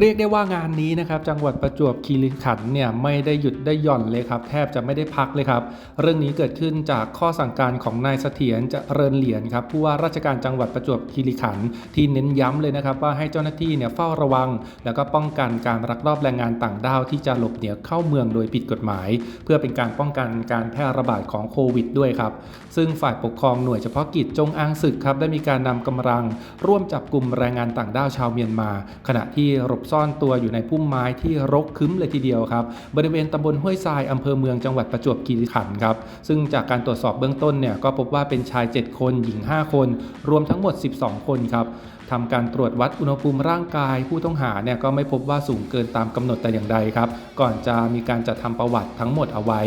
เรียกได้ว่างานนี้นะครับจังหวัดประจวบคีรีขันธ์เนี่ยไม่ได้หยุดได้หย่อนเลยครับแทบจะไม่ได้พักเลยครับ เรื่องนี้เกิดขึ้นจากข้อสั่งการของนายเสถียรจะเริญเหรียญครับผู้ว่าราชการจังหวัดประจวบคีรีขันธ์ที่เน้นย้ำเลยนะครับว่าให้เจ้าหน้าที่เนี่ยเฝ้าระวัง แล้วก็ป้องกันการลักลอบแรงงานต่างด้าวที่จะหลบหนีเข้าเมืองโดยผิดกฎหมาย เพื่อเป็นการป้องกันการแพร่ระบาดของโควิดด้วยครับซึ่งฝ่ายปกครองหน่วยเฉพาะกิจจงอางศึกครับได้มีการนำกำลัง ร่วมจับกลุ่มแรงงานต่างด้าวชาวเมียนมา ขณะที่หลบซ่อนตัวอยู่ในพุ่มไม้ที่รกคึ้มเลยทีเดียวครับ บริเวณตำบลห้วยทรายอำเภอเมืองจังหวัดประจวบคีรีขันธ์ครับ ซึ่งจากการตรวจสอบเบื้องต้นเนี่ยก็พบว่าเป็นชาย 7 คน หญิง 5 คน รวมทั้งหมด 12 คนครับทำการตรวจวัดอุณหภูมิร่างกายผู้ต้องหาเนี่ยก็ไม่พบว่าสูงเกินตามกำหนดแต่อย่างใดครับ ก่อนจะมีการจัดทำประวัติทั้งหมดเอาไว้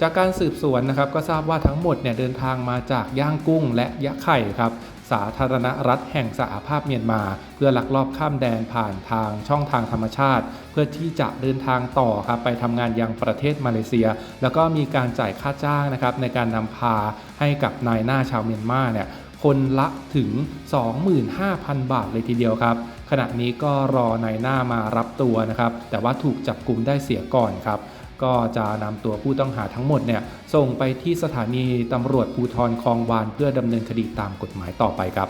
จากการสืบสวนนะครับก็ทราบว่าทั้งหมดเนี่ยเดินทางมาจากย่างกุ้งและยะไข่ครับ สาธารณรัฐแห่งสหภาพเมียนมา เพื่อลักลอบข้ามแดนผ่านทางช่องทางธรรมชาติ เพื่อที่จะเดินทางต่อครับไปทำงานยังประเทศมาเลเซีย แล้วก็มีการจ่ายค่าจ้างนะครับในการนำพาให้กับนายหน้าชาวเมียนมาเนี่ยคนละถึง 25,000 บาทเลยทีเดียวครับ ขณะนี้ก็รอนายหน้ามารับตัวนะครับ แต่ว่าถูกจับกลุ่มได้เสียก่อนครับ ก็จะนำตัวผู้ต้องหาทั้งหมดเนี่ยส่งไปที่สถานีตำรวจภูทรคลองวาน เพื่อดำเนินคดีตามกฎหมายต่อไปครับ